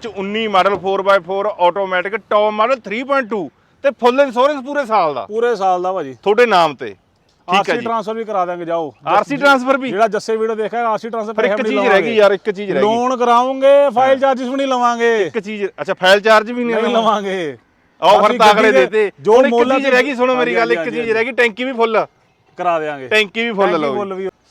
ਚ 19 model 4x4 automatic top model 3.2 ਤੇ ਫੁੱਲ insurance ਪੂਰੇ ਸਾਲ ਦਾ। ਪੂਰੇ ਸਾਲ ਦਾ ਭਾਜੀ। ਤੁਹਾਡੇ ਨਾਮ ਤੇ। ਠੀਕ ਹੈ ਜੀ। ਟ੍ਰਾਂਸਫਰ ਵੀ ਕਰਾ ਦਾਂਗੇ ਜਾਓ। ਆਰਸੀ ਟ੍ਰਾਂਸਫਰ ਵੀ? ਜਿਹੜਾ ਜੱਸੇ ਵੀਡੀਓ ਦੇਖਿਆ ਆਰਸੀ ਟ੍ਰਾਂਸਫਰ ਪਰ ਇੱਕ ਚੀਜ਼ ਰਹਿ ਗਈ ਯਾਰ ਇੱਕ ਚੀਜ਼ ਰਹਿ ਗਈ। ਲੋਨ ਕਰਾਉਂਗੇ ਫਾਈਲ ਚਾਰजेस ਵੀ ਨਹੀਂ ਲਵਾਂਗੇ। ਇੱਕ ਚੀਜ਼ ਅੱਛਾ ਫਾਈਲ ਚਾਰਜ ਵੀ ਨਹੀਂ ਲਵਾਂਗੇ। ਆਫਰ ਗੱਡੀ ਦੇ ਦੇਤੇ ਜੋ ਇੱਕ ਚੀਜ਼ ਰਹਿ ਗਈ ਸੁਣੋ ਮੇਰੀ ਗੱਲ ਇੱਕ ਚੀਜ਼ ਰਹਿ ਗਈ ਟੈਂਕੀ ਵੀ ਫੁੱਲ। ਕਰਾ ਦੇਾਂਗੇ ਟੈਂਕੀ ਵੀ ਫੁੱਲ ਲਓ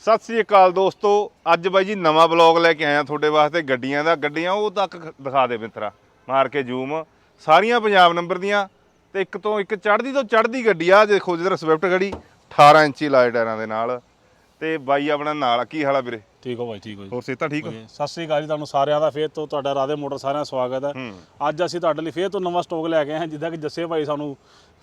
ਸਤਿ ਸ੍ਰੀ ਅਕਾਲ ਦੋਸਤੋ ਅੱਜ ਬਾਈ ਜੀ ਨਵਾਂ ਬਲੌਗ ਲੈ ਕੇ ਆਇਆ ਤੁਹਾਡੇ ਵਾਸਤੇ ਗੱਡੀਆਂ ਦਾ। ਗੱਡੀਆਂ ਉਹ ਤੱਕ ਦਿਖਾ ਦੇ ਮਿੱਤਰਾ ਮਾਰ ਕੇ ਜ਼ੂਮ ਸਾਰੀਆਂ ਪੰਜਾਬ ਨੰਬਰ ਦੀਆਂ ਤੇ ਇੱਕ ਤੋਂ ਇੱਕ ਚੜ੍ਹਦੀ ਤੋਂ ਚੜ੍ਹਦੀ ਗੱਡੀ ਆ ਦੇਖੋ ਜਿੱਧਰ ਸਵਿਫਟ ਖੜੀ 18 ਇੰਚੀ ਲਾਈਟ ਟਾਇਰਾਂ ਦੇ ਨਾਲ। ਤੇ ਬਾਈ ਆਪਣਾ ਨਾਲ। ਕੀ ਹਾਲ ਵੀਰੇ? ਠੀਕ ਹੋ ਭਾਈ ਠੀਕ ਹੋ ਜੀ। ਹੋਰ ਸਿਹਤਾਂ ਠੀਕ ਹੋ। ਸਤਿ ਸ੍ਰੀ ਅਕਾਲ ਜੀ ਤੁਹਾਨੂੰ ਸਾਰਿਆਂ ਦਾ ਫੇਰ ਤੋਂ ਤੁਹਾਡਾ ਰਾਧੇ ਮੋਟਰ ਸਾਰਿਆਂ ਦਾ ਸਵਾਗਤ ਹੂੰ। ਅੱਜ ਅਸੀਂ ਤੁਹਾਡੇ ਲਈ ਫੇਰ ਤੋਂ ਨਵਾਂ ਸਟਾਕ ਲੈ ਕੇ ਆਏ ਹਾਂ ਜਿੱਦਾਂ ਕਿ ਜੱਸੇ ਭਾਈ ਸਾਨੂੰ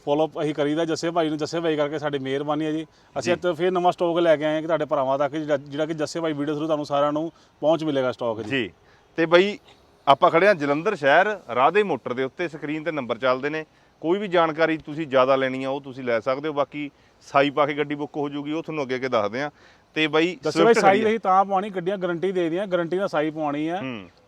ਫੋਲੋ ਅਸੀਂ ਕਰੀਦਾ ਜੱਸੇ ਭਾਈ ਨੂੰ ਜੱਸੇ ਭਾਈ ਕਰਕੇ ਸਾਡੀ ਮਿਹਰਬਾਨੀ ਹੈ ਜੀ। ਅਸੀਂ ਇੱਥੇ ਫੇਰ ਨਵਾਂ ਸਟਾਕ ਲੈ ਕੇ ਆਏ ਹਾਂ ਕਿ ਤੁਹਾਡੇ ਭਰਾਵਾਂ ਤੱਕ ਜਿਹੜਾ ਜਿਹੜਾ ਕਿ ਜੱਸੇ ਭਾਈ ਵੀਡੀਓ ਥਰੂ ਤੁਹਾਨੂੰ ਸਾਰਿਆਂ ਨੂੰ ਪਹੁੰਚ ਮਿਲੇਗਾ ਸਟਾਕ ਜੀ। ਜੀ। ਤੇ ਬਈ ਆਪਾਂ ਖੜੇ ਆ ਜਲੰਧਰ ਸ਼ਹਿਰ ਰਾਧੇ ਮੋਟਰ ਦੇ ਉੱਤੇ ਸਕਰੀਨ ਤੇ ਨੰਬਰ ਚੱਲਦੇ ਨੇ। ਕੋਈ ਵੀ ਜਾਣਕਾਰੀ ਤੁਸੀਂ ਜ਼ਿਆਦਾ ਲੈਣੀ ਆ ਉਹ ਤੁਸੀਂ ਲੈ ਸਕਦੇ ਹੋ। ਬਾਕੀ ਸਾਈ ਪਾ ਕੇ ਗੱਡੀ ਬੁੱਕ ਹੋ ਜੂਗੀ ਉਹ ਤੁਹਾਨੂੰ ਅੱਗੇ ਅੱਗੇ ਦੱਸਦੇ ਆ ਤੇ ਬਈ ਭਾਈ Swift ਸਾਈ। ਅਸੀਂ ਤਾਂ ਪਵਾਉਣੀ ਗੱਡੀਆਂ ਗਾਰੰਟੀ ਦੇ ਦੀਆਂ ਗਾਰੰਟੀ ਨਾਲ ਸਾਈ ਪਵਾਉਣੀ ਹੈ।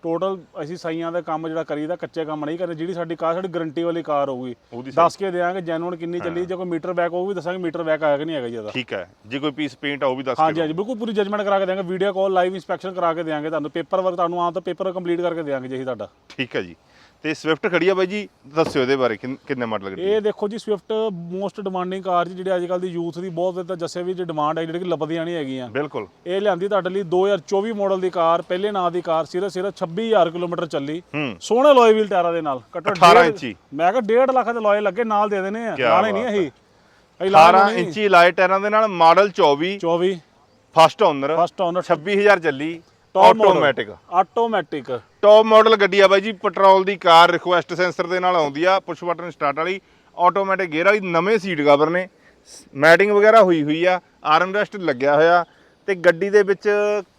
ਟੋਟਲ ਅਸੀਂ ਸਾਈਆਂ ਦਾ ਕੰਮ ਜਿਹੜਾ ਕਰੀਦਾ ਕੱਚੇ ਕੰਮ ਨਹੀਂ ਕਰਦੇ ਜਿਹੜੀ ਸਾਡੀ ਕਾਰ ਸਾਡੀ ਗਾਰੰਟੀ ਵਾਲੀ ਕਾਰ ਹੋਊਗੀ। ਦੱਸ ਕੇ ਦੇਾਂਗੇ ਜੈਨੂਨ ਕਿੰਨੀ ਚੱਲੀ ਜੇ ਕੋਈ ਮੀਟਰ ਬੈਕ ਉਹ ਵੀ ਦੱਸਾਂਗੇ ਮੀਟਰ ਬੈਕ ਆਇਆ ਕਿ ਨਹੀਂ ਹੈਗਾ ਜੀ ਇਹਦਾ। ਠੀਕ ਹੈ। ਜੇ ਕੋਈ ਪੀਸ ਪੇਂਟ ਆ ਉਹ ਵੀ ਦੱਸ ਹਾਂਜੀ ਦਿਓ। ਹਾਂਜੀ ਬਿਲਕੁਲ ਪੂਰੀ ਜਜਮੈਂਟ ਕਰਾ ਕੇ ਦੇਾਂਗੇ ਵੀਡੀਓ ਕਾਲ ਲਾਈਵ ਇਨਸਪੈਕਸ਼ਨ ਕਰਾ ਕੇ ਦੇਾਂਗੇ ਤੁਹਾਨੂੰ। ਪੇਪਰ ਵਰਕ ਤੁਹਾਨੂੰ ਆਉਂ ਤਾਂ ਪੇਪਰ ਕੰਪਲੀਟ ਕਰਕੇ ਦੇਾਂਗੇ ਜੀ ਅਸੀਂ ਤੁਹਾਡਾ। ਠੀਕ ਹੈ ਜੀ। ਤੇ ਸਵਿਫਟ ਖੜੀ ਆ ਬਾਈ ਜੀ ਦੱਸਿਓ ਇਹਦੇ ਬਾਰੇ ਕਿੰਨ- ਕਿੰਨੇ ਮਾਡਲ ਗੱਡੀ ਇਹ ਦੇਖੋ ਜੀ ਸਵਿਫਟ ਮੋਸਟ ਡਿਮਾਂਡਿੰਗ ਕਾਰ ਜੀ ਜਿਹੜੀ ਅੱਜ ਕੱਲ ਦੀ ਯੂਥ ਦੀ ਬਹੁਤ ਤਾਂ ਜੱਸੇ ਵੀ ਡਿਮਾਂਡ ਹੈ ਜਿਹੜੀ ਕਿ ਲੱਭਦੀਆਂ ਨਹੀਂ ਹੈਗੀਆਂ। ਬਿਲਕੁਲ। ਇਹ ਲਿਆਂਦੀ ਤੁਹਾਡੇ ਲਈ 2024 ਮਾਡਲ ਦੀ ਕਾਰ ਪਹਿਲੇ ਨਾਂ ਦੀ ਕਾਰ ਸਿਰਫ ਸਿਰਫ 26000 ਕਿਲੋਮੀਟਰ ਚੱਲੀ। ਹੂੰ। ਸੋਹਣੇ ਲੋਏ ਵੀਲ ਟਾਇਰਾਂ ਦੇ ਨਾਲ ਘੱਟੋ 18 ਡੇਢ- ਇੰਚੀ। ਮੈਂ ਕਿਹਾ 1.5 ਲੱਖ ਦੇ ਲੋਏ ਲੱਗੇ ਨਾਲ ਦੇ ਦੇਣੇ ਆ। ਕਿਆ ਲਾਣੇ ਨਹੀਂ ਬਾਤ ਅਸੀਂ। ਅਸੀਂ ਲਾਣੇ 18 ਨਹੀਂ। ਇੰਚੀ ਲਾਈਟ ਟਾਇਰਾਂ ਦੇ ਨਾਲ model 24 24 first owner first owner 26000 ਚੱਲੀ। ਆਟੋਮੈਟਿਕ ਆਟੋਮੈਟਿਕ ਟੌਪ ਮਾਡਲ ਗੱਡੀ ਆ ਬਾਈ ਜੀ ਪੈਟਰੋਲ ਦੀ ਕਾਰ ਰਿਕੁਐਸਟ ਸੈਂਸਰ ਦੇ ਨਾਲ ਆਉਂਦੀ ਆ ਪੁਸ਼ ਬਟਨ ਸਟਾਰਟ ਵਾਲੀ। ਆਟੋਮੈਟਿਕ ਗੇਅਰ ਵਾਲੀ ਨਵੇਂ ਸੀਟ ਕਵਰ ਨੇ। ਮੈਟਿੰਗ ਵਗੈਰਾ ਹੋਈ ਹੋਈ ਆ ਆਰਮ ਰੈਸਟ ਲੱਗਿਆ ਹੋਇਆ। ਤੇ ਗੱਡੀ ਦੇ ਵਿੱਚ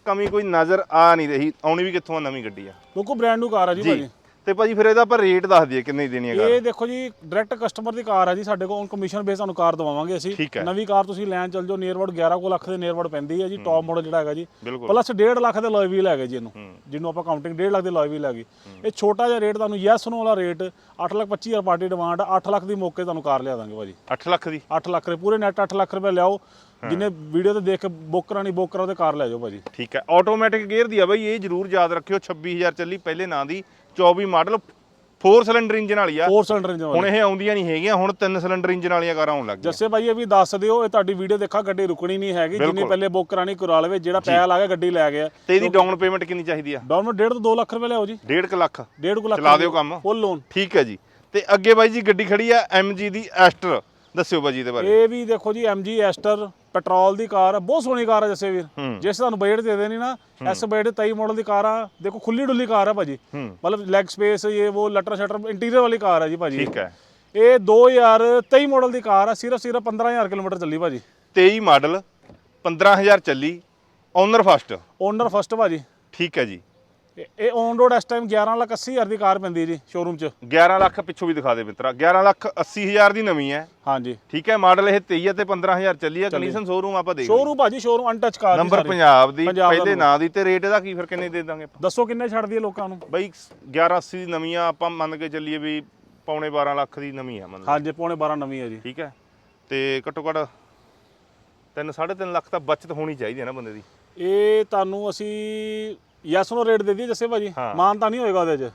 ਕਮੀ ਕੋਈ ਨਜ਼ਰ ਆ ਨਹੀਂ ਰਹੀ ਆਉਣੀ ਵੀ ਕਿੱਥੋਂ ਆ ਨਵੀਂ ਗੱਡੀ ਆ। ਬਿਲਕੁਲ ਬ੍ਰਾਂਡ ਨਿਊ ਕਾਰ ਆ ਜੀ ਜੀ। ਭਾਜੀ। ਤੇ ਭਾਜੀ ਫਿਰ ਇਹਦਾ ਆਪਾਂ ਰੇਟ ਦੱਸ ਦਈਏ ਕਿੰਨੇ ਦੀ ਦੇਣੀ ਹੈ ਕਾਰ? ਇਹ ਦੇਖੋ ਜੀ ਡਾਇਰੈਕਟ ਕਸਟਮਰ ਦੀ ਕਾਰ ਹੈ ਜੀ ਸਾਡੇ ਕੋਲ ਕਮਿਸ਼ਨ ਬੇਸ ਤੁਹਾਨੂੰ ਕਾਰ ਦਵਾਵਾਂਗੇ ਅਸੀਂ। ਠੀਕ ਹੈ। ਨਵੀਂ ਕਾਰ ਤੁਸੀਂ ਲੈਣ ਚੱਲ ਜਾਓ ਨੀਅਰ ਅਬਾਊਟ 11 ਕੁ ਲੱਖ ਦੇ ਨੀਅਰ ਅਬਾਊਟ ਪੈਂਦੀ ਹੈ ਜੀ ਟੌਪ ਮਾਡਲ ਜਿਹੜਾ ਹੈਗਾ ਜੀ। ਬਿਲਕੁਲ। ਪਲੱਸ 1.5 ਲੱਖ ਦੇ ਲੋਏ ਵੀਲ ਹੈਗੇ ਜੀ ਇਹਨੂੰ ਜਿਹਨੂੰ ਆਪਾਂ ਕਾਊਂਟਿੰਗ 1.5 ਲੱਖ ਦੇ ਲੋਏ ਵੀਲ ਹੈਗੀ। ਇਹ ਛੋਟਾ ਜਿਹਾ ਰੇਟ ਤੁਹਾਨੂੰ ਯੈਸ ਨੋ ਵਾਲਾ ਰੇਟ 8 ਲੱਖ 25 ਹਜ਼ਾਰ ਪਾਰਟੀ ਡਿਮਾਂਡ 8 ਲੱਖ ਦੀ ਮੌਕੇ ਤੁਹਾਨੂੰ ਕਾਰ ਲਿਆ ਦਾਂਗੇ ਭਾਜੀ। 8 ਲੱਖ ਦੀ? 8 ਲੱਖ ਦੇ ਪੂਰੇ ਨੈਟ 8 ਲੱਖ ਰੁਪਏ ਲਿਆਓ ਜਿਹਨੇ ਵੀਡੀਓ ਤੇ ਦੇਖ ਕੇ ਬੁੱਕ ਕਰਾਣੀ ਬੁੱਕ ਕਰਾਓ ਤੇ ਕਾਰ ਲੈ ਜਾਓ ਭਾਜੀ। ਠੀਕ ਹੈ ਆਟੋਮੈਟਿਕ ਗੇਅਰ ਦੀ ਆ ਬਾਈ ਇਹ ਜਰੂਰ ਯਾਦ ਰੱਖਿਓ 26000 ਚੱਲੀ ਪਹਿਲੇ ਨਾਂ ਦੀ। 24 ਮਾਡਲ 4 ਸਿਲੰਡਰ ਇੰਜਨ ਵਾਲੀ ਆ। 4 ਸਿਲੰਡਰ ਇੰਜਨ ਹੁਣ ਇਹ ਆਉਂਦੀਆਂ ਨਹੀਂ ਹੈਗੀਆਂ ਹੁਣ 3 ਸਿਲੰਡਰ ਇੰਜਨ ਵਾਲੀਆਂ ਕਾਰਾਂ ਆਉਣ ਲੱਗ ਗਈਆਂ। ਜੱਸੇ ਭਾਈ ਇਹ ਵੀ ਦੱਸ ਦਿਓ ਇਹ ਤੁਹਾਡੀ ਵੀਡੀਓ ਦੇਖਾ ਗੱਡੀ ਰੁਕਣੀ ਨਹੀਂ ਹੈਗੀ ਜਿੰਨੀ ਬਿਲਕੁਲ। ਪਹਿਲੇ ਬੁੱਕ ਕਰਾਣੀ ਕਰਾ ਲਵੇ ਜਿਹੜਾ ਪੈਲ ਆ ਗਿਆ ਗੱਡੀ ਲੈ ਗਿਆ। ਤੇ ਇਹਦੀ ਡਾਊਨ ਪੇਮੈਂਟ ਕਿੰਨੀ ਚਾਹੀਦੀ ਆ? ਡਾਊਨ 1.5 ਤੋਂ 2 ਲੱਖ ਰੁਪਏ ਲਿਆਓ ਜੀ। 1.5 ਲੱਖ। 1.5 ਲੱਖ ਚਲਾ ਦਿਓ ਕੰਮ। ਫੁੱਲ ਲੋਨ ਠੀਕ ਹੈ ਜੀ। ਤੇ ਅੱਗੇ ਬਾਈ ਜੀ ਗੱਡੀ ਖੜੀ ਆ MG ਦੀ ਐਸਟਰ ਦੱਸਿਓ ਬਾਜੀ ਇਹਦੇ ਬਾਰੇ। ਇਹ ਵੀ ਦੇਖੋ ਜੀ MG ਐਸਟਰ ਪੈਟਰੋਲ ਦੀ ਕਾਰ ਆ ਬਹੁਤ ਸੋਹਣੀ ਕਾਰ ਆ ਜੱਸੇ ਵੀਰ। ਜਿਸ ਤੁਹਾਨੂੰ ਬਜਟ ਦੇ ਦੇਣੀ ਨਾ ਐਸ ਬਜਟ 23 ਮਾਡਲ ਦੀ ਕਾਰ ਆ ਦੇਖੋ ਖੁੱਲੀ ਡੁੱਲੀ ਕਾਰ ਆ ਭਾਜੀ। ਮਤਲਬ ਲੈਗ ਸਪੇਸ ਇਹ ਉਹ ਲਟਰ ਸ਼ਟਰ ਇੰਟੀਰੀਅਰ ਵਾਲੀ ਕਾਰ ਆ ਜੀ ਭਾਜੀ। ਠੀਕ ਹੈ। ਇਹ 2023 ਮਾਡਲ ਦੀ ਕਾਰ ਆ ਸਿਰਫ ਸਿਰਫ 15000 ਕਿਲੋਮੀਟਰ ਚੱਲੀ ਭਾਜੀ। 23 ਮਾਡਲ 15000 ਚੱਲੀ ਓਨਰ ਫਸਟ ਓਨਰ ਫਸਟ ਭਾਜੀ। ਠੀਕ ਹੈ ਜੀ। ਇਹ- ਔਨ ਰੋਡ ਇਸ ਟਾਈਮ 11 ਲੱਖ 80 ਹਜ਼ਾਰ ਦੀ ਕਾਰ ਪੈਂਦੀ ਜੀ ਸ਼ੋਰੂਮ 'ਚ। 11 ਲੱਖ ਪਿੱਛੋਂ ਵੀ ਦਿਖਾ ਦੇ ਮਿੱਤਰਾ। 11 ਲੱਖ 80000 ਦੀ ਨਵੀਂ ਹੈ। ਹਾਂਜੀ। ਠੀਕ ਹੈ ਮਾਡਲ ਇਹ 23 ਹੈ ਤੇ 15000 ਚੱਲੀ ਹੈ। ਕੰਡੀਸ਼ਨ ਸ਼ੋਰੂਮ ਆਪਾਂ ਦੇਖ ਸ਼ੋਰੂਮ ਭਾਜੀ showroom untouched car number. Punjab ਦੀ ਪਹਿਲੇ। ਨਾਂ ਦੀ ਤੇ ਰੇਟ ਇਹਦਾ ਕੀ ਫਿਰ ਕਿੰਨੇ ਦੇ ਦਾਂਗੇ ਆਪਾਂ? ਦੱਸੋ ਕਿੰਨੇ ਛੱਡਦੀ ਹੈ ਲੋਕਾਂ ਨੂੰ? ਬਈ 1180 ਦੀ ਨਵੀਂ ਆ ਆਪਾਂ ਮੰਨ ਕੇ ਚੱਲੀਏ ਵੀ ਪੌਣੇ 12 ਲੱਖ ਦੀ ਨਵੀਂ ਆ ਮੰਨ ਹਾਂਜੀ ਪੌਣੇ 12 ਨਵੀਂ ਹੈ ਜੀ। ਠੀਕ ਹੈ ਤੇ ਘੱਟੋ ਘੱਟ 3 3.5 ਲੱਖ ਤਾਂ ਬਚਤ ਹੋਣੀ ਚਾਹੀਦੀ ਹੈ ਨਾ ਬੰਦੇ ਦੀ। ਇਹ ਤੁਹਾਨੂੰ ਅਸੀਂ ਯੈਸ ਨੋ ਰੇਟ ਦੇ ਦਈਏ ਜੱਸੇ ਭਾਜੀ? ਹਾਂ। ਮਾਨਤਾ ਨਹੀਂ ਹੋਏਗਾ ਉਹਦੇ 'ਚ।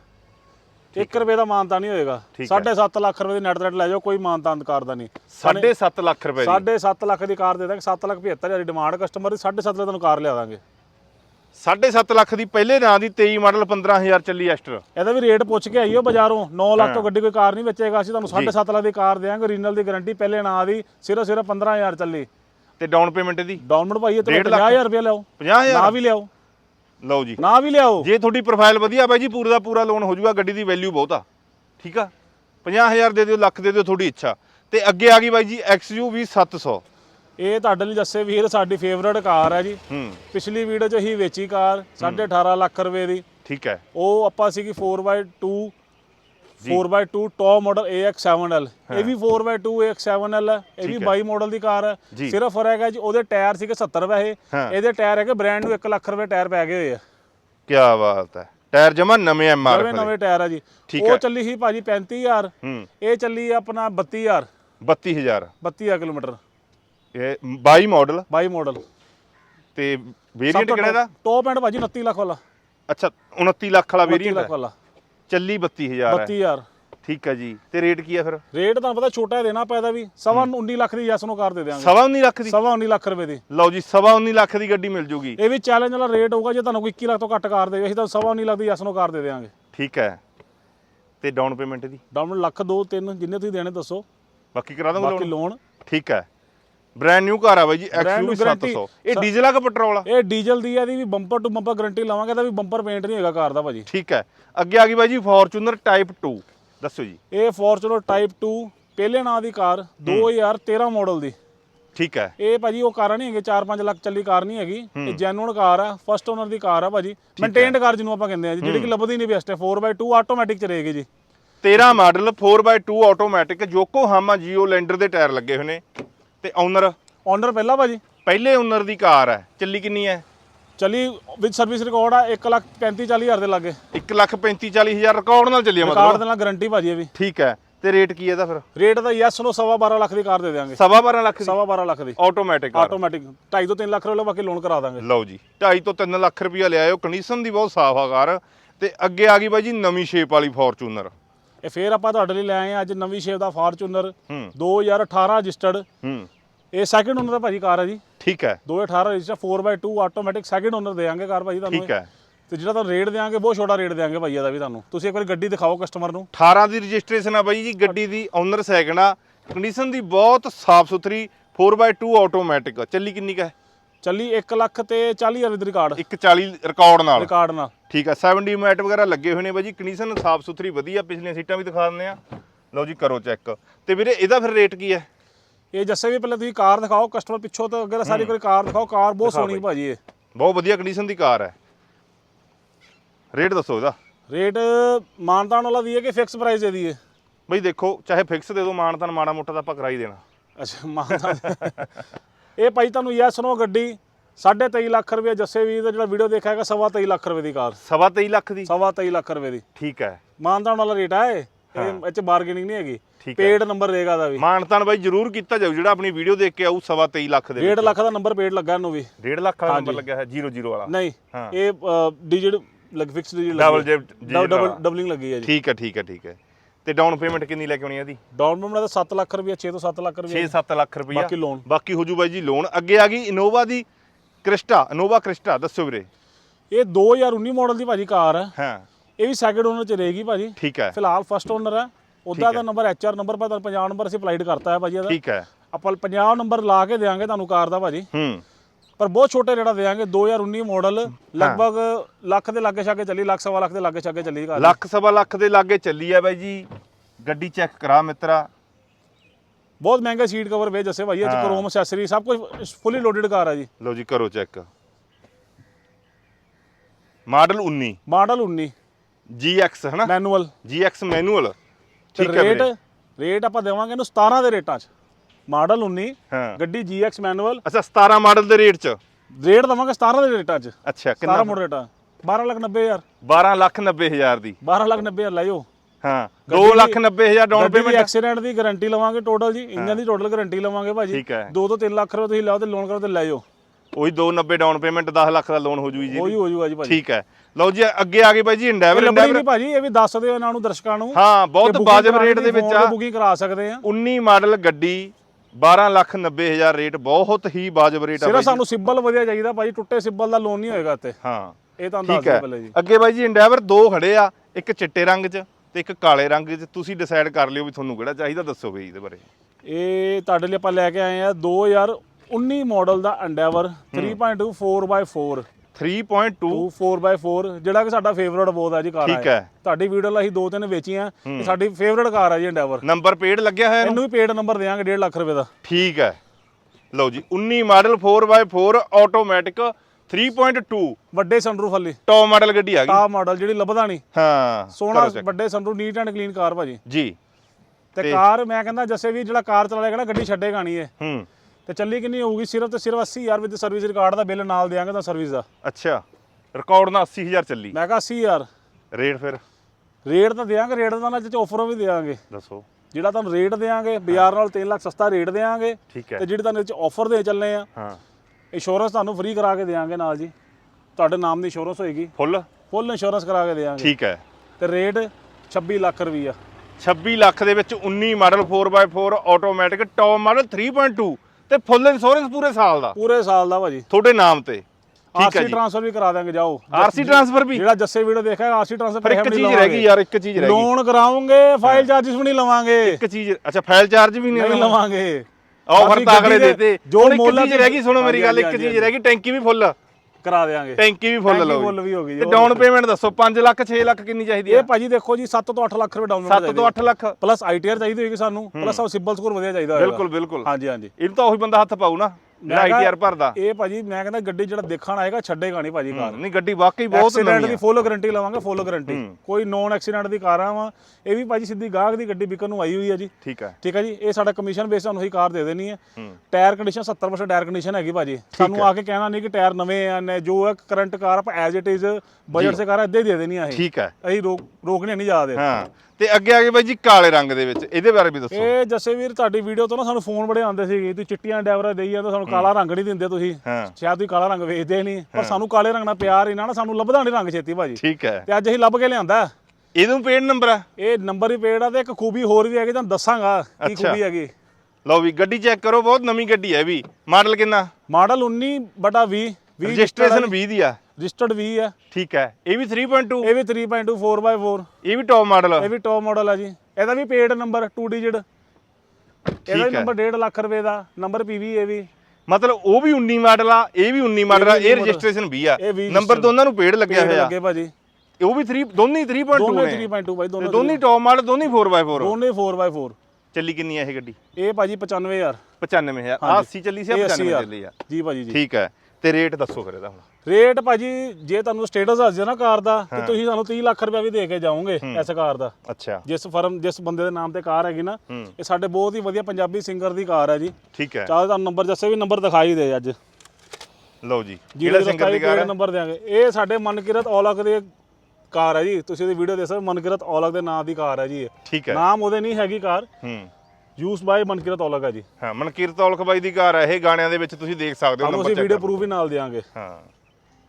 1 ਰੁਪਏ ਦਾ ਮਾਨਤਾ ਨਹੀਂ ਹੋਏਗਾ। ਠੀਕ ਹੈ। 7.5 ਲੱਖ ਰੁਪਏ ਦੀ ਨੈਟ ਰੇਟ ਲੈ ਜਾਓ ਕੋਈ ਮਾਨਤਾ ਕਾਰ ਦਾ ਨਹੀਂ। 7.5 ਲੱਖ ਰੁਪਏ ਦੀ। 7.5 ਲੱਖ ਦੀ ਕਾਰ ਦੇ ਦਾਂਗੇ 7 ਲੱਖ 75 ਹਜ਼ਾਰ ਦੀ ਡਿਮਾਂਡ ਕਸਟਮਰ ਦੀ 7.5 ਲੱਖ ਤੁਹਾਨੂੰ ਕਾਰ ਲਿਆ ਦਾਂਗੇ। 7.5 ਲੱਖ ਦੀ ਪਹਿਲੇ ਨਾਂ ਦੀ 23 ਮਾਡਲ 15000 ਚੱਲੀ ਐਸਟਰ। ਇਹਦਾ ਵੀ ਰੇਟ ਪੁੱਛ ਕੇ ਆਈਓ ਬਾਜ਼ਾਰੋਂ। 9 ਲੱਖ ਤੋਂ ਗੱਡੀ ਕੋਈ ਕਾਰ ਨਹੀਂ ਵੇਚੇਗਾ ਅਸੀਂ ਤੁਹਾਨੂੰ 7.5 ਲੱਖ ਦੀ ਕਾਰ ਦੇਾਂਗੇ ਓਰੀਜਨਲ ਦੀ ਗਾਰੰਟੀ ਪਹਿਲੇ ਨਾਂ ਦੀ ਸਿਰਫ ਸਿਰਫ 15000 ਚੱਲੀ। ਤੇ ਡਾਊਨ ਪੇਮੈਂਟ ਇਹਦੀ? ਡਾਊਨਮੈਂਟ ਭਾਈ ਇਹ ਤੇ ਡੇਢ ਲੱਖ। 50000 ਰੁਪਏ ਲਿਆਓ। 50000 ਨਾ ਵੀ ਲਿਆਓ। ਲਓ ਜੀ। ਨਾ ਵੀ ਲਿਆਓ। ਜੇ ਤੁਹਾਡੀ ਪ੍ਰੋਫਾਈਲ ਵਧੀਆ ਬਾਈ ਜੀ ਪੂਰਾ ਦਾ ਪੂਰਾ ਲੋਨ ਹੋ ਜਾਊਗਾ ਗੱਡੀ ਦੀ ਵੈਲਿਊ ਬਹੁਤ ਆ। ਠੀਕ ਆ? 50000 ਦੇ ਦਿਓ ਲੱਖ ਦੇ ਦਿਓ ਤੁਹਾਡੀ ਇੱਛਾ। ਤੇ ਅੱਗੇ ਆ ਗਈ ਬਾਈ ਜੀ XUV 700 ਇਹ ਤੁਹਾਡੇ ਲਈ ਦੱਸੇ ਵੀਰ ਸਾਡੀ ਫੇਵਰਟ ਕਾਰ ਹੈ ਜੀ। ਹੂੰ। ਪਿਛਲੀ ਵੀਡੀਓ 'ਚ ਹੀ ਵੇਚੀ ਕਾਰ 18.5 ਲੱਖ ਰੁਪਏ ਦੀ। ਠੀਕ ਹੈ। ਉਹ ਆਪਾਂ ਸੀਗੀ 4x2 4x2 top model AX7L ਇਹ ਵੀ 4x2 AX7L ਹੈ ਇਹ ਵੀ 22 ਮਾਡਲ ਦੀ ਕਾਰ ਹੈ। ਸਿਰਫ ਫ਼ਰਕ ਹੈ ਜੀ ਉਹਦੇ ਟਾਇਰ ਸੀਗੇ 70 ਪੈਸੇ ਹਾਂ। ਇਹਦੇ ਟਾਇਰ ਹੈਗੇ ਬ੍ਰਾਂਡ ਨੂੰ 1 ਲੱਖ ਰੁਪਏ ਟਾਇਰ ਪੈ ਗਏ ਹੋਏ ਆ। ਕੀ ਬਾਤ ਹੈ। ਟਾਇਰ ਜਮਾ ਨਵੇਂ ਐਮਆਰ ਨਵੇਂ ਨਵੇਂ ਟਾਇਰ ਆ ਜੀ। ਉਹ। ਚੱਲੀ ਸੀ ਭਾਜੀ 35000 ਹੂੰ। ਇਹ ਚੱਲੀ ਆਪਣਾ 32000 32000 32000 ਕਿਲੋਮੀਟਰ। ਇਹ 22 ਮਾਡਲ 22 ਮਾਡਲ ਤੇ ਵੇਰੀਐਂਟ ਕਿਹੜਾ ਦਾ ਟੌਪ ਐਂਡ ਭਾਜੀ 29 ਲੱਖ ਵਾਲਾ। ਅੱਛਾ 29 ਲੱਖ ਵਾਲਾ 29 ਵੇਰੀਐਂਟ ਲੱਖ ਹੈ ਵਾਲਾ। ਚੱਲੀ 32000 ਹੈ। 32000 ਠੀਕ ਹੈ ਜੀ। ਤੇ ਰੇਟ ਕੀ ਹੈ ਫਿਰ? ਰੇਟ ਤੁਹਾਨੂੰ ਪਤਾ ਛੋਟਾ ਦੇਣਾ ਪੈਦਾ ਵੀ। ਸਵਾ 19 ਲੱਖ ਦੀ ਯੈਸ ਨੂੰ ਕਾਰ ਦੇ ਦਿਆਂਗੇ। ਸਵਾ 19 ਲੱਖ ਦੀ? ਸਵਾ 19 ਲੱਖ ਰੁਪਏ ਦੀ। ਲਓ ਜੀ ਸਵਾ 19 ਲੱਖ ਦੀ ਗੱਡੀ ਮਿਲ ਜੂਗੀ। ਇਹ ਵੀ ਚੈਲੰਜ ਵਾਲਾ ਰੇਟ ਹੋਊਗਾ ਜੇ ਤੁਹਾਨੂੰ ਕੋਈ 21 ਲੱਖ ਤੋਂ ਘੱਟ ਕਾਰ ਦੇਵੇ ਅਸੀਂ ਤਾਂ ਸਵਾ 19 ਲੱਖ ਦੀ ਯੈਸ ਨੂੰ ਕਾਰ ਦੇ ਦਿਆਂਗੇ। ਠੀਕ ਹੈ। ਤੇ ਡਾਊਨ ਪੇਮੈਂਟ ਦੀ? ਡਾਊਨ ਲੱਖ 2 3 ਜਿੰਨੇ ਤੁਸੀਂ ਦੇਣੇ ਦੱਸੋ। ਬਾਕੀ ਕਰਾ ਦੋਗੇ ਲੋਨ ਠੀਕ ਹੈ। ਬ੍ਰਾਂਡ ਨਿਊ ਕਾਰ ਆ ਬਾਈ ਜੀ guarantee। 700 ਇਹ ਡੀਜ਼ਲ ਆ ਕਿ ਪੈਟਰੋਲ ਆ? ਇਹ ਡੀਜ਼ਲ ਦੀ ਆ ਇਹਦੀ ਵੀ ਬੰਪਰ ਟੂ ਬੰਪਰ ਗਾਰੰਟੀ ਲਵਾਂਗੇ ਇਹਦਾ ਵੀ ਬੰਪਰ ਪੇਂਟ ਨਹੀਂ ਹੋਏਗਾ ਕਾਰ ਦਾ ਭਾਜੀ। ਠੀਕ ਹੈ। ਅੱਗੇ ਆ ਗਈ ਬਾਈ ਜੀ ਫੋਰਚੂਨਰ ਟਾਈਪ 2 ਦੱਸੋ ਜੀ। ਇਹ ਫੋਰਚੂਨਰ ਟਾਈਪ 2 ਪਹਿਲੇ ਨਾਂ ਦੀ ਕਾਰ 2013 ਮਾਡਲ ਦੀ। ਠੀਕ ਹੈ। ਇਹ ਭਾਜੀ ਉਹ ਕਾਰਾਂ ਨਹੀਂ ਹੈਗੇ 4-5 ਲੱਖ ਚੱਲੀ ਕਾਰ ਨਹੀਂ ਹੈਗੀ। ਇਹ ਜੈਨੂਨ ਕਾਰ ਆ ਫਸਟ ਓਨਰ ਦੀ ਕਾਰ ਆ ਭਾਜੀ। ਮੇਨਟੇਨਡ ਕਾਰ ਜਿਹਨੂੰ ਆਪਾਂ ਕਹਿੰਦੇ ਆ ਜਿਹੜੀ ਕਿ ਲੱਭਦੀ ਨਹੀਂ ਬੈਸਟ ਹੈ। 4x2 ਆਟੋਮੈਟਿਕ ਚ ਰਹੇਗੀ ਜੀ। 13 model 4x2 automatic Yokohama Geolandar ਦੇ ਟਾਇਰ ਲੱਗੇ ਹੋਏ ਨੇ। ਤੇ ਓਨਰ ਓਨਰ ਪਹਿਲਾ ਭਾਜੀ। ਪਹਿਲੇ ਓਨਰ ਦੀ ਕਾਰ ਹੈ। ਚੱਲੀ ਕਿੰਨੀ ਹੈ? ਚੱਲੀ ਵਿਦ ਸਰਵਿਸ ਰਿਕਾਰਡ ਆ 1 ਲੱਖ 35 40 ਹਜ਼ਾਰ ਦੇ ਲੱਗੇ। 1 ਲੱਖ 35 40 ਹਜ਼ਾਰ ਰਿਕਾਰਡ ਨਾਲ ਚੱਲੀ ਆ ਰਿਕਾਰਡ ਮਤਲਬ ਦੇ ਨਾਲ ਗਾਰੰਟੀ ਭਾਜੀ ਇਹ ਵੀ। ਠੀਕ ਹੈ। ਤੇ ਰੇਟ ਕੀ ਹੈ ਇਹਦਾ ਫਿਰ? ਰੇਟ ਦਾ ਯੈਸ ਨੂੰ ਸਵਾ 12 ਲੱਖ ਦੀ ਕਾਰ ਦੇ ਦਿਆਂਗੇ। ਸਵਾ 12 ਲੱਖ ਦੀ? ਸਵਾ 12 ਲੱਖ ਦੀ। ਆਟੋਮੈਟਿਕ ਆਟੋਮੈਟਿਕ 2.5 ਤੋਂ 3 ਲੱਖ ਰੁਪਏ ਬਾਕੀ ਲੋਨ ਕਰਾ ਦਾਂਗੇ। ਲਓ ਜੀ। 2.5 ਤੋਂ 3 ਲੱਖ ਰੁਪਇਆ ਲਿਆਇਓ। ਕੰਡੀਸ਼ਨ ਦੀ ਬਹੁਤ ਸਾਫ਼ ਆ ਕਾਰ। ਤੇ ਅੱਗੇ ਆ ਗਈ ਬਾਈ ਜੀ ਨਵੀਂ ਸ਼ੇਪ ਵਾਲੀ ਫੋਰਚੂਨਰ ਇਹ ਫੇਰ ਆਪਾਂ ਤੁਹਾਡੇ ਲਈ ਲੈ ਆਏ ਅੱਜ ਨਵੀਂ ਸ਼ੇਪ ਦਾ ਫਾਰਚੂਨਰ ਹੂੰ। 2018 ਰਜਿਸਟਰਡ ਇਹ ਸੈਕਿੰਡ ਓਨਰ ਦਾ ਭਾਜੀ ਕਾਰ ਹੈ ਜੀ। ਠੀਕ ਹੈ। 2018 register 4x2 automatic second owner ਦੇਾਂਗੇ ਕਾਰ ਭਾਜੀ ਤੁਹਾਨੂੰ। ਠੀਕ ਹੈ। ਤੇ ਜਿਹੜਾ ਤੁਹਾਨੂੰ ਰੇਟ ਦੇਾਂਗੇ ਬਹੁਤ ਛੋਟਾ ਰੇਟ ਦੇਾਂਗੇ ਭਾਈ ਇਹਦਾ ਵੀ ਤੁਹਾਨੂੰ। ਤੁਸੀਂ ਇੱਕ ਵਾਰੀ ਗੱਡੀ ਦਿਖਾਓ ਕਸਟਮਰ ਨੂੰ। 18 ਦੀ ਰਜਿਸਟ੍ਰੇਸ਼ਨ ਆ ਬਾਈ ਜੀ ਗੱਡੀ ਦੀ ਓਨਰ ਸੈਕਿੰਡ ਆ। ਕੰਡੀਸ਼ਨ ਦੀ ਬਹੁਤ ਸਾਫ਼ ਸੁਥਰੀ 4x2 ਆਟੋਮੈਟਿਕ ਚੱਲੀ ਕਿੰਨੀ ਕਾ ਚੱਲੀ 1 ਲੱਖ ਤੇ 40 ਹਜ਼ਾਰ ਦੀ ਰਿਕਾਰਡ 140 ਰਿਕਾਰਡ ਨਾਲ। ਰਿਕਾਰਡ ਨਾਲ। ਠੀਕ ਆ 70 ਮੈਟ ਵਗੈਰਾ ਲੱਗੇ ਹੋਏ ਨੇ ਬਾਈ ਜੀ। ਕੰਡੀਸ਼ਨ ਸਾਫ਼ ਸੁਥਰੀ ਵਧੀਆ ਪਿਛਲੀਆਂ ਸੀਟਾਂ ਵੀ ਦਿਖਾ ਦਿੰਦੇ ਆ। ਲਓ ਜੀ ਕਰੋ ਚੈੱਕ ਤੇ ਵੀਰੇ ਇਹਦਾ ਫਿਰ ਰੇਟ ਕੀ ਹੈ? ਇਹ ਜੱਸੇ ਵੀ ਪਹਿਲਾਂ ਤੁਸੀਂ ਕਾਰ ਦਿਖਾਓ ਕਸਟਮਰ ਪਿੱਛੋਂ ਤੋਂ ਅੱਗੇ ਸਾਰੀ ਕੋਈ ਕਾਰ ਦਿਖਾਓ ਕਾਰ ਬਹੁਤ ਸੋਹਣੀ ਭਾਜੀ ਇਹ। ਬਹੁਤ ਵਧੀਆ ਕੰਡੀਸ਼ਨ ਦੀ ਕਾਰ ਹੈ। ਰੇਟ ਦੱਸੋ ਇਹਦਾ। ਰੇਟ ਮਾਨਤਾਨ ਵਾਲਾ ਦੀ ਹੈ ਕਿ ਫਿਕਸ ਪ੍ਰਾਈਸ ਦੇ ਦੀ ਹੈ? ਬਈ ਦੇਖੋ ਚਾਹੇ ਫਿਕਸ ਦੇ ਦਿਓ ਤਾਂ ਮਾੜਾ ਮੋਟਾ ਤਾਂ ਆਪਾਂ ਕਰਾ ਹੀ ਦੇਣਾ। ਅੱਛਾ ਮਾਨਤਾਨ। ਇਹ ਭਾਈ ਤੁਹਾਨੂੰ ਯੈਸ ਨੋ ਗੱਡੀ 23.5 ਲੱਖ ਰੁਪਏ ਜੱਸੇ ਵੀ ਦਾ ਜਿਹੜਾ ਵੀਡੀਓ ਦੇਖਿਆ ਹੈਗਾ ਸਵਾ 23 ਲੱਖ ਰੁਪਏ ਦੀ ਕਾਰ। ਸਵਾ 23 ਲੱਖ ਦੀ? ਸਵਾ 23 ਲੱਖ ਰੁਪਏ ਦੀ। ਠੀਕ ਹੈ। ਮਾਨਤਾਨ ਵਾਲਾ ਰੇਟ ਆ ਇਹ। ਇਹ ਚ ਬਾਰਗੇਨਿੰਗ ਨਹੀਂ ਹੈਗੀ। ਪੇਡ ਨੰਬਰ ਰਹੇਗਾ ਦਾ ਵੀ। ਮਾਨਤਾਨ ਬਾਈ ਜਰੂਰ ਕੀਤਾ ਜਾਊ ਜਿਹੜਾ ਆਪਣੀ ਵੀਡੀਓ ਦੇਖ ਕੇ ਆਊ ਸਵਾ 23 ਲੱਖ ਦੇ 1.5 ਲੱਖ ਦਾ ਨੰਬਰ ਪੇਡ ਲੱਗਾ ਇਹਨੂੰ ਵੀ। 1.5 ਲੱਖ ਵਾਲਾ ਨੰਬਰ ਲੱਗਿਆ ਹੈ 00 ਵਾਲਾ। ਨਹੀਂ। ਇਹ ਡਿਜਿਟ ਲੱਗ ਫਿਕਸ ਡਿਜਿਟ ਡਬਲ ਵਾਲਾ। ਡਬਲਿੰਗ ਲੱਗੀ ਹੈ ਜੀ। ਠੀਕ ਹੈ ਠੀਕ ਹੈ ਠੀਕ ਹੈ। ਤੇ ਡਾਊਨ ਪੇਮੈਂਟ ਕਿੰਨੀ ਲੈ ਕੇ ਆਉਣੀ ਹੈ ਇਹਦੀ? ਡਾਊਨ ਪੇਮੈਂਟ ਦਾ 7 ਲੱਖ ਰੁਪਏ 6 ਤੋਂ 7 ਲੱਖ ਰੁਪਏ 6-7 ਲੱਖ ਰੁਪਈਆ। ਬਾਕੀ loan। ਬਾਕੀ ਹੋ ਜੂ ਬਾਈ ਜੀ ਲੋਨ ਅੱਗੇ ਆ ਗਈ ਇਨੋਵਾ ਦੀ ਕ੍ਰਿਸਟਾ। ਇਨੋਵਾ ਕ੍ਰਿਸਟਾ ਦੱਸੋ ਵੀਰੇ। ਇਹ 2019 ਮਾਡਲ ਦੀ ਭਾਜੀ ਕਾਰ ਹੈ। ਹਾਂ। ਇਹ ਵੀ ਸੈਕਿੰਡ ਓਨਰ ਚ ਰਹੇਗੀ ਭਾਜੀ। ਠੀਕ ਹੈ। ਫਿਲਹਾਲ ਫਸਟ ਓਨਰ ਹੈ। ਉਹਦਾ ਦਾ ਨੰਬਰ ਐਚਆਰ ਨੰਬਰ ਪਰ 50 ਨੰਬਰ ਅਸੀਂ ਅਪਲਾਈਡ ਕਰਤਾ ਹੈ ਭਾਜੀ ਇਹਦਾ। ਠੀਕ ਹੈ। ਆਪਾਂ 50 ਨੰਬਰ ਲਾ ਕੇ ਦੇਾਂਗੇ ਤੁਹਾਨੂੰ ਕਾਰ ਦਾ ਭਾਜੀ। ਹੂੰ। ਪਰ ਬਹੁਤ ਛੋਟੇ ਰੇੜਾ ਦੇਾਂਗੇ 2019 ਮਾਡਲ ਲਗਭਗ ਲੱਖ ਦੇ ਲਾਗੇ ਛਾਗੇ ਚੱਲੀ ਲੱਖ ਸਵਾ ਲੱਖ ਦੇ ਲਾਗੇ ਛਾਗੇ ਚੱਲੀ ਕਾਰ। ਲੱਖ ਸਵਾ ਲੱਖ ਦੇ ਲਾਗੇ ਚੱਲੀ ਆ ਬਾਈ ਜੀ। ਗੱਡੀ ਚੈੱਕ ਕਰਾ ਮਿੱਤਰਾ। ਬਹੁਤ ਮਹਿੰਗਾ ਸੀਟ ਕਵਰ ਵੇ ਜੱਸੇ ਭਾਈ ਇਹ ਚ ਹਾਂ। ਕ੍ਰੋਮ ਅਸੈਸਰੀ ਸਭ ਕੁਝ ਫੁੱਲੀ ਲੋਡਡ ਕਾਰ ਹੈ ਜੀ। ਲਓ ਜੀ ਕਰੋ ਚੈੱਕ ਮਾਡਲ 19 ਮਾਡਲ 19 GX ਹਨਾ? ਮੈਨੂਅਲ GX ਮੈਨੂਅਲ ਠੀਕ ਹੈ ਰੇਟ ਵੀਰੇ ਰੇਟ ਆਪਾਂ ਦੇਵਾਂਗੇ ਇਹਨੂੰ 17 ਦੇ ਰੇਟਾਂ 'ਚ। ਮਾਡਲ 19 ਹਾਂ। ਗੱਡੀ GX ਮੈਨੂਅਲ ਅੱਛਾ 17 ਮਾਡਲ ਦੇ ਰੇਟ ਚ? ਰੇਟ ਦਵਾਂਗੇ 17 ਦੇ ਰੇਟਾਂ 'ਚ। ਅੱਛਾ 17 ਕਿੰਨਾ ਮੋੜ ਰੇਟਾਂ। 12 ਲੱਖ 90 ਹਜ਼ਾਰ। 12 ਲੱਖ 90 ਹਜ਼ਾਰ ਦੀ। 12 ਲੱਖ 90 ਹਜ਼ਾਰ ਲਾਇਓ। ਹਾਂ 2 ਲੱਖ 90 ਹਜ਼ਾਰ ਡਾਊਨ ਗੱਡੀ ਦੀ ਪੇਮੈਂਟ ਐਕਸੀਡੈਂਟ ਦੀ ਗਾਰੰਟੀ ਲਵਾਂਗੇ ਟੋਟਲ ਜੀ। ਇੰਜਨ ਦੀ ਟੋਟਲ ਗਾਰੰਟੀ ਲਵਾਂਗੇ ਭਾਜੀ। ਠੀਕ ਹੈ। 2 ਤੋਂ 3 ਲੱਖ ਰੁਪਏ ਤੁਸੀਂ ਲਾਓ ਤੇ ਲੋਨ ਕਰੋ ਤੇ ਲੈ ਜਾਓ ਉਹੀ 290 ਡਾਊਨ ਪੇਮੈਂਟ 10 ਲੱਖ ਦਾ ਲੋਨ ਹੋ ਜੂਗੀ ਜੀ। ਉਹੀ ਹੋ ਜਾਊਗਾ ਜੀ ਭਾਜੀ। ਠੀਕ ਹੈ। ਲਓ ਜੀ ਅੱਗੇ ਆ ਗਏ ਬਾਈ ਜੀ ਇਹ ਇੰਡੈਵਰ ਲੱਭਣੀ ਇੰਡੈਵਰ ਨਹੀਂ ਭਾਜੀ ਇਹ ਵੀ ਦੱਸ ਦਿਓ ਇਹਨਾਂ ਨੂੰ ਦਰਸ਼ਕਾਂ ਨੂੰ ਹਾਂ ਬਹੁਤ ਵਾਜਬ ਰੇਟ ਦੇ ਵਿੱਚ ਆ। ਬੁਕਿੰਗ ਕਰਾ ਸਕਦੇ ਆ। 19 ਮਾਡਲ ਗੱਡੀ 12 ਲੱਖ 90 ਹਜ਼ਾਰ ਰੇਟ ਬਹੁਤ ਹੀ ਵਾਜਬ ਰੇਟ ਆ ਸਿਰਫ। ਸਾਨੂੰ ਸਿੱਬਲ ਵਧੀਆ ਚਾਹੀਦਾ ਭਾਜੀ ਟੁੱਟੇ ਸਿੱਬਲ ਦਾ ਲੋਨ ਨਹੀਂ ਹੋਏਗਾ ਇੱਥੇ। ਹਾਂ। ਇਹ ਤੁਹਾਨੂੰ ਦੱਸ ਦਿਓ ਪਹਿਲੇ ਜੀ। ਅੱਗੇ ਬਾਈ ਜੀ ਇੰਡੈਵਰ ਦੋ ਖੜੇ ਆ ਇੱਕ ਚਿੱਟੇ ਰੰਗ 'ਚ ਤੇ ਇੱਕ ਕਾਲੇ ਰੰਗ 'ਚ। ਤੁਸੀਂ ਡਿਸਾਈਡ ਕਰ ਲਿਓ ਵੀ ਤੁਹਾਨੂੰ ਕਿਹੜਾ ਚਾਹੀਦਾ ਦੱਸੋ ਬਈ ਇਹਦੇ ਬਾਰੇ। ਇਹ ਤੁਹਾਡੇ ਲਈ ਆਪਾਂ ਲੈ ਕੇ ਆਏ ਆ 2019 ਮਾਡਲ ਦਾ ਐਂਡੇਵਰ 3.2 4x4 3.2 2 4x4 ਜਿਹੜਾ ਕਿ ਸਾਡਾ ਫੇਵਰਟ ਬਹੁਤ ਹੈ ਜੀ ਕਾਰ ਠੀਕ ਹੈ। ਤੁਹਾਡੀ ਵੀਡੀਓ ਲਈ ਅਸੀਂ ਦੋ ਤਿੰਨ ਵੇਚੀਆਂ ਇਹ ਸਾਡੀ ਫੇਵਰਟ ਕਾਰ ਹੈ ਜੀ ਐਂਡੇਵਰ ਨੰਬਰ ਪੇਡ ਲੱਗਿਆ ਹੋਇਆ ਇਹਨੂੰ? ਵੀ ਪੇਡ ਨੰਬਰ ਦੇਵਾਂਗੇ 1.5 ਲੱਖ ਰੁਪਏ ਦਾ। ਠੀਕ ਹੈ। ਲਓ ਜੀ 19 ਮਾਡਲ 4x4 ਆਟੋਮੈਟਿਕ 3.2 ਵੱਡੇ ਸਨਰੂਫ ਵਾਲੀ। ਟੌਪ ਮਾਡਲ ਗੱਡੀ ਆ ਗਈ। ਟਾਪ ਮਾਡਲ ਜਿਹੜੀ ਲੱਭਦਾ ਨਹੀਂ। ਹਾਂ ਸੋਹਣਾ। ਵੱਡੇ sunroof neat and clean car ਭਾਜੀ। ਜੀ। ਤੇ ਕਾਰ ਮੈਂ ਕਹਿੰਦਾ ਜੱਸੇ ਵੀ ਜਿਹੜਾ ਕਾਰ ਚਲਾਏਗਾ ਨਾ ਗੱਡੀ ਛੱਡੇਗਾ ਨਹੀਂ ਇਹ। ਹੂੰ। ਤੇ ਚੱਲੀ ਕਿੰਨੀ ਹੋਊਗੀ? ਸਿਰਫ ਤੇ ਸਿਰਫ 80000 ਵਿਦ ਸਰਵਿਸ ਰਿਕਾਰਡ ਦਾ ਬਿੱਲ ਨਾਲ ਦੇਾਂਗੇ ਤਾਂ ਸਰਵਿਸ ਦਾ। ਅੱਛਾ ਰਿਕਾਰਡ ਨਾਲ 80000 ਚੱਲੀ। ਮੈਂ ਕਿਹਾ 80000 ਰੇਟ ਫਿਰ? ਰੇਟ ਤਾਂ ਦੇਾਂਗੇ ਰੇਟ ਦਾ ਨਾਲ ਚ ਆਫਰ ਵੀ ਦੇਾਂਗੇ ਦੱਸੋ। ਜਿਹੜਾ ਤੁਹਾਨੂੰ ਰੇਟ ਦੇਾਂਗੇ ਬਾਜ਼ਾਰ ਨਾਲ 3 ਲੱਖ ਸਸਤਾ ਰੇਟ ਦੇਾਂਗੇ ਠੀਕ ਹੈ। ਤੇ ਜਿਹੜੀ ਤੁਹਾਨੂੰ ਇਹ ਚ ਆਫਰ ਦੇ ਚੱਲੇ ਆ ਹਾਂ। ਇੰਸ਼ੋਰੈਂਸ ਤੁਹਾਨੂੰ ਫ੍ਰੀ ਕਰਾ ਕੇ ਦੇਾਂਗੇ ਨਾਲ ਜੀ। ਤੁਹਾਡੇ ਨਾਮ ਦੀ ਇੰਸ਼ੋਰੈਂਸ ਹੋਏਗੀ। ਫੁੱਲ? ਫੁੱਲ ਇੰਸ਼ੋਰੈਂਸ ਕਰਾ ਕੇ ਦੇਾਂਗੇ ਠੀਕ ਹੈ। ਤੇ ਰੇਟ 26 ਲੱਖ ਰੁਪਈਆ। 26 ਲੱਖ ਦੇ ਵਿੱਚ 19 model 4x4 automatic top model 3.2 ਤੇ ਫੁੱਲ ਇੰਸ਼ੋਰੈਂਸ ਪੂਰੇ ਸਾਲ ਦਾ? ਪੂਰੇ ਸਾਲ ਦਾ ਭਾਜੀ। ਤੁਹਾਡੇ ਨਾਮ ਤੇ। ਠੀਕ ਹੈ ਆਰਸੀ ਜੀ। ਟ੍ਰਾਂਸਫਰ ਵੀ ਕਰਾ ਦਾਂਗੇ ਜਾਓ। ਆਰਸੀ ਟ੍ਰਾਂਸਫਰ ਵੀ? ਜਿਹੜਾ ਜੱਸੇ ਵੀਡੀਓ ਦੇਖਿਆ ਆਰਸੀ ਟ੍ਰਾਂਸਫਰ ਪਰ ਇੱਕ ਚੀਜ਼ ਰਹਿ ਗਈ ਯਾਰ ਇੱਕ ਚੀਜ਼ ਰਹਿ ਗਈ। ਲੋਨ ਕਰਾਉਂਗੇ ਫਾਈਲ ਚਾਰजेस ਵੀ ਨਹੀਂ ਲਵਾਂਗੇ। ਇੱਕ ਚੀਜ਼ ਅੱਛਾ ਫਾਈਲ ਚਾਰਜ ਵੀ ਨਹੀਂ ਨਹੀਂ ਲਵਾਂਗੇ। ਆਫਰ ਗੱਡੀ ਦੇਤੇ। ਜੋ ਇੱਕ ਮੁੱਲ ਚੀਜ਼ ਰਹਿ ਗਈ ਸੁਣੋ ਮੇਰੀ ਗੱਲ ਇੱਕ ਚੀਜ਼ ਰਹਿ ਗਈ ਟੈਂਕੀ ਵੀ ਫੁੱਲ। ਕਰਾ ਦੇਾਂਗੇ ਟੈਂਕੀ ਵੀ ਫੁੱਲ ਲਓ ਫੁੱਲ ਵੀ ਹੋ ਗਈ ਤੇ ਡਾਊਨ ਪੇਮੈਂਟ ਦੱਸੋ 5 ਲੱਖ 6 ਲੱਖ ਕਿੰਨੀ ਚਾਹੀਦੀ ਹੈ? ਇਹ ਭਾਜੀ ਦੇਖੋ ਜੀ 7 ਤੋਂ 8 ਲੱਖ ਰੁਪਏ ਡਾਊਨ 7 ਤੋਂ 8 ਲੱਖ? ਪਲੱਸ ਆਈਟੀਆਰ ਚਾਹੀਦੀ ਹੋਏਗੀ ਸਾਨੂੰ। ਪਲੱਸ ਉਹ ਸਿਬਲ ਸਕੋਰ ਵਧੀਆ ਚਾਹੀਦਾ ਹੋਏਗਾ। ਬਿਲਕੁਲ ਬਿਲਕੁਲ। ਹਾਂਜੀ ਹਾਂਜੀ। ਇਹਨੂੰ ਤਾਂ ਉਹੀ ਬੰਦਾ ਹੱਥ ਪਾਊ ਨਾ। ਜਿਹੜਾ ਮੈਂ ਕਿਹਾ- ਭਰਦਾ। ਇਹ ਭਾਜੀ ਮੈਂ ਕਹਿੰਦਾ ਗੱਡੀ ਜਿਹੜਾ ਦੇਖਣ ਆਏਗਾ ਛੱਡੇਗਾ ਨਹੀਂ ਭਾਜੀ ਕਾਰ ਨਹੀਂ ਗੱਡੀ ਵਾਕਈ ਬਹੁਤ ਐਕਸੀਡੈਂਟ ਨਵੀਂ ਦੀ ਫੁੱਲ ਗਾਰੰਟੀ ਲਵਾਂਗੇ ਫੁੱਲ ਗਾਰੰਟੀ ਕੋਈ ਨੋਨ ਐਕਸੀਡੈਂਟ ਦੀ ਕਾਰਾਂ ਵਾ ਇਹ ਵੀ ਭਾਜੀ ਸਿੱਧੀ ਗਾਹਕ ਦੀ ਗੱਡੀ ਵਿਕਣ ਨੂੰ ਆਈ ਹੋਈ ਹੈ ਜੀ। ਠੀਕ ਹੈ ਠੀਕ ਹੈ ਜੀ ਇਹ ਸਾਡਾ ਕਮਿਸ਼ਨ ਬੇਸ ਤੁਹਾਨੂੰ ਹੀ ਕਾਰ ਦੇ ਦੇਣੀ ਹੈ। ਹੂੰ ਟਾਇਰ ਕੰਡੀਸ਼ਨ 70% ਟਾਇਰ ਕੰਡੀਸ਼ਨ ਹੈਗੀ ਭਾਜੀ। ਸਾਨੂੰ ਆ ਕੇ ਕਹਿਣਾ ਨਹੀਂ ਕਿ ਟਾਇਰ ਨਵੇਂ ਆ ਨੇ ਜੋ ਹੈ ਕਰੰਟ ਕਾਰ ਆਪਾਂ ਐਜ਼ ਇਟ ਇਜ਼ ਬਜਟ ਸੇ ਕਾਰ ਇੱਦਾਂ ਹੀ ਦੇ ਦੇਣੀ ਆ ਇਹ ਠੀਕ ਹੈ ਅਸੀਂ ਰੋਕ ਰੋਕਣੇ ਨਹੀਂ ਜਾਦੇ ਹਾਂ। ਤੇ ਅੱਗੇ ਆ ਗਏ ਬਾਈ ਜੀ ਕਾਲੇ ਰੰਗ ਦੇ ਵਿੱਚ ਇਹਦੇ ਬਾਰੇ ਵੀ ਦੱਸੋ। ਇਹ ਜੱਸੇ ਵੀਰ ਤੁਹਾਡੀ ਵੀਡੀਓ ਤੋਂ ਨਾ ਸਾਨੂੰ ਫੋਨ ਬੜੇ ਆਉਂਦੇ ਸੀਗੇ ਤੁਸੀਂ ਚਿੱਟੀਆਂ ਡੈਵਰਾ ਦੇਈ ਜਾਂਦੇ ਸਾਨੂੰ ਕਾਲਾ ਰੰਗ ਨਹੀਂ ਦਿੰਦੇ ਤੁਸੀਂ। ਸ਼ਾਇਦ ਤੁਸੀਂ ਕਾਲਾ ਰੰਗ ਵੇਚਦੇ ਨਹੀਂ ਪਰ ਸਾਨੂੰ ਕਾਲੇ ਰੰਗ ਨਾਲ ਪਿਆਰ ਇਹਨਾਂ ਨਾ ਸਾਨੂੰ ਲੱਭਦਾ ਨਹੀਂ ਰੰਗ ਛੇਤੀ ਭਾਜੀ। ਠੀਕ ਹੈ। ਤੇ ਅੱਜ ਅਸੀਂ ਲੱਭ ਕੇ ਲਿਆਂਦਾ। ਇਹਨੂੰ ਪੇਡ ਨੰਬਰ ਆ? ਇਹ ਨੰਬਰ ਹੀ ਪੇੜ ਆ ਤੇ ਇੱਕ ਖੂਬੀ ਹੋਰ ਵੀ ਹੈਗੀ ਤੁਹਾਨੂੰ ਦੱਸਾਂਗਾ ਕੀ। ਖੂਬੀ ਹੈਗੀ। ਲਓ ਵੀ ਗੱਡੀ ਚੈੱਕ ਕਰੋ ਬਹੁਤ ਨਵੀਂ ਗੱਡੀ ਹੈ ਵੀ। ਮਾਡਲ ਕਿੰਨਾ? ਮਾਡਲ 19 ਬਟਾ 20 20 ਰਜਿਸਟ੍ਰੇਸ਼ਨ 20 ਦੀ ਆ। ਰਜਿਸਟਰਡ 20 ਹੈ। ਠੀਕ ਹੈ। ਇਹ ਵੀ 3.2 ਇਹ ਵੀ 3.2 4x4 ਇਹ ਵੀ ਟੌਪ ਮਾਡਲ ਇਹ ਵੀ ਟੌਪ ਮਾਡਲ ਆ ਜੀ। ਇਹਦਾ ਵੀ ਪੇਡ ਨੰਬਰ 2 ਡਿਜਿਟ ਇਹਦਾ ਹੈ। ਵੀ ਨੰਬਰ 1.5 ਲੱਖ ਰੁਪਏ ਦਾ। ਨੰਬਰ ਪੀਵੀ ਇਹ ਵੀ। ਮਤਲਬ ਉਹ ਵੀ 19 ਮਾਡਲ ਆ ਇਹ ਵੀ 19 ਮਾਡਲ ਆ ਵੀ ਇਹ 19 ਰਜਿਸਟ੍ਰੇਸ਼ਨ 20 ਆ। ਇਹ 20 ਨੰਬਰ ਦੋਨਾਂ ਨੂੰ ਪੇਡ ਲੱਗਿਆ ਹੋਇਆ। ਲੱਗੇ ਭਾਜੀ। ਉਹ ਵੀ 3 ਦੋਨੇ 3.2 ਦੋਨੇ ਨੇ। 3.2 ਭਾਈ ਤੇ ਦੋਨੋਂ ਦੋਨੇ ਟੌਪ ਮਾਡਲ ਦੋਨੇ 4x4 ਦੋਨੇ 4x4 ਚੱਲੀ ਕਿੰਨੀ ਆ ਇਹ ਗੱਡੀ? ਇਹ ਭਾਜੀ 95000 95000 ਆ 80 ਚੱਲੀ ਸੀ ਆ ਇਹ 95 80,000 ਚੱਲੀ ਆ? ਜੀ ਭਾਜੀ ਜੀ। ਠੀਕ ਹੈ। ਤੇ ਰੇਟ ਦੱਸੋ ਫਿਰ ਇਹਦਾ ਹੁਣ। ਰੇਟ ਭਾਜੀ ਜੇ ਤੁਹਾਨੂੰ ਸਟੇਟਸ ਦੱਸ ਨਾ ਕਾਰ ਦਾ ਤੇ ਤੁਸੀਂ ਸਾਨੂੰ 30 ਲੱਖ ਰੁਪਏ ਵੀ ਦੇ ਕੇ ਜਾਓਗੇ ਇਸ ਕਾਰ ਦਾ। ਅੱਛਾ। ਜਿਸ ਫਰਮ ਜਿਸ ਬੰਦੇ ਦੇ ਨਾਮ ਤੇ ਕਾਰ ਹੈਗੀ ਨਾ ਇਹ ਸਾਡੇ ਬਹੁਤ ਹੀ ਵਧੀਆ ਪੰਜਾਬੀ ਸਿੰਗਰ ਦੀ ਕਾਰ ਹੈ ਜੀ। ਠੀਕ ਹੈ। ਚਾਹੇ ਤੁਹਾਨੂੰ ਨੰਬਰ ਦੱਸੇ ਵੀ ਨੰਬਰ ਦਿਖਾਈ ਦੇ ਅੱਜ। ਲਓ ਜੀ ਕਿਹੜਾ ਸਿੰਗਰ ਦੀ ਕਾਰ ਹੈ? ਨੰਬਰ ਦੇਾਂਗੇ ਇਹ ਸਾਡੇ ਮਨਕਿਰਤ ਔਲਖ ਦੀ ਕਾਰ ਹੈ ਜੀ। ਤੁਸੀਂ ਇਹਦੀ ਵੀਡੀਓ ਦੇਖ ਸਕਦੇ ਮਨਕਿਰਤ ਔਲਖ ਦੇ ਨਾਮ ਦੀ ਕਾਰ ਹੈ ਜੀ ਠੀਕ ਹੈ। ਨਾਮ ਉਹਦੇ ਨਹੀਂ ਹੈਗੀ ਕਾਰ। ਹੂੰ। ਯੂਸ ਬਾਈ ਮਨਕਿਰਤ ਔਲਖ ਹੈ ਜੀ। ਹਾਂ ਮਨਕੀਰਤ ਔਲਖ ਬਾਈ ਦੀ ਕਾਰ ਹੈ ਇਹ ਗਾਣਿਆਂ ਦੇ ਵਿੱਚ ਤੁਸੀਂ ਦੇਖ ਸਕਦੇ ਹੋ ਤੁਹਾਨੂੰ ਅਸੀਂ ਵੀਡੀਓ ਪ੍ਰੂਫ ਵੀ ਨਾਲ ਦੇਾਂਗੇ ਹਾਂ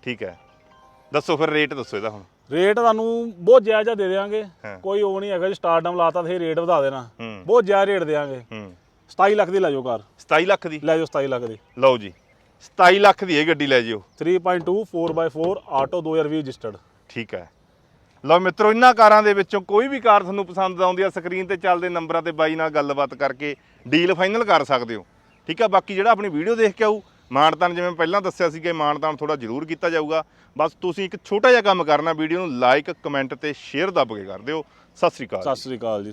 ਠੀਕ ਹੈ। ਦੱਸੋ ਫਿਰ ਰੇਟ ਦੱਸੋ ਇਹਦਾ ਹੁਣ। ਰੇਟ ਤੁਹਾਨੂੰ ਬਹੁਤ ਜਾਇਜ਼ਾ ਦੇ ਦੇਾਂਗੇ ਹਾਂ। ਕੋਈ ਉਹ ਨਹੀਂ ਹੈਗਾ ਜੀ ਸਟਾਰਟਮ ਲਾਤਾ ਤੇ ਰੇਟ ਵਧਾ ਦੇਣਾ। ਹੂੰ। ਬਹੁਤ ਜਾਇਜ਼ ਰੇਟ ਦੇਾਂਗੇ ਹੂੰ। 27 ਲੱਖ ਦੀ ਲੈ ਜਾਓ ਕਾਰ। 27 ਲੱਖ ਦੀ? ਲੈ ਜਾਓ 27 ਲੱਖ ਦੀ। ਲਓ ਜੀ। 27 ਲੱਖ ਦੀ ਇਹ ਗੱਡੀ ਲੈ ਜਿਓ। 3.2 4x4 ਆਟੋ 2020 ਰਜਿਸਟਰਡ ਠੀਕ ਹੈ। ਲਓ ਮਿੱਤਰੋ ਇਹਨਾਂ ਕਾਰਾਂ ਦੇ ਵਿੱਚੋਂ ਕੋਈ ਵੀ ਕਾਰ ਤੁਹਾਨੂੰ ਪਸੰਦ ਆਉਂਦੀ ਆ, ਸਕਰੀਨ ਤੇ ਚੱਲਦੇ ਨੰਬਰਾਂ ਤੇ ਬਾਈ ਨਾਲ ਗੱਲਬਾਤ ਕਰਕੇ ਡੀਲ ਫਾਈਨਲ ਕਰ ਸਕਦੇ ਹੋ। ਠੀਕ ਆ, ਬਾਕੀ ਜਿਹੜਾ ਆਪਣੀ ਵੀਡੀਓ ਦੇਖ ਕੇ ਆਊ, ਮਾਨਤਾਨ ਜਿਵੇਂ ਪਹਿਲਾਂ ਦੱਸਿਆ ਸੀ ਕਿ ਮਾਨਤਾਨ ਥੋੜਾ ਜ਼ਰੂਰ ਕੀਤਾ ਜਾਊਗਾ। ਬਸ ਤੁਸੀਂ ਇੱਕ ਛੋਟਾ ਜਿਹਾ ਕੰਮ ਕਰਨਾ, ਵੀਡੀਓ ਨੂੰ ਲਾਈਕ ਕਮੈਂਟ ਤੇ ਸ਼ੇਅਰ ਦੱਬ ਕੇ ਕਰ ਦਿਓ। ਸਤਿ ਸ੍ਰੀ ਅਕਾਲ ਸਤਿ ਸ੍ਰੀ ਅਕਾਲ ਜੀ।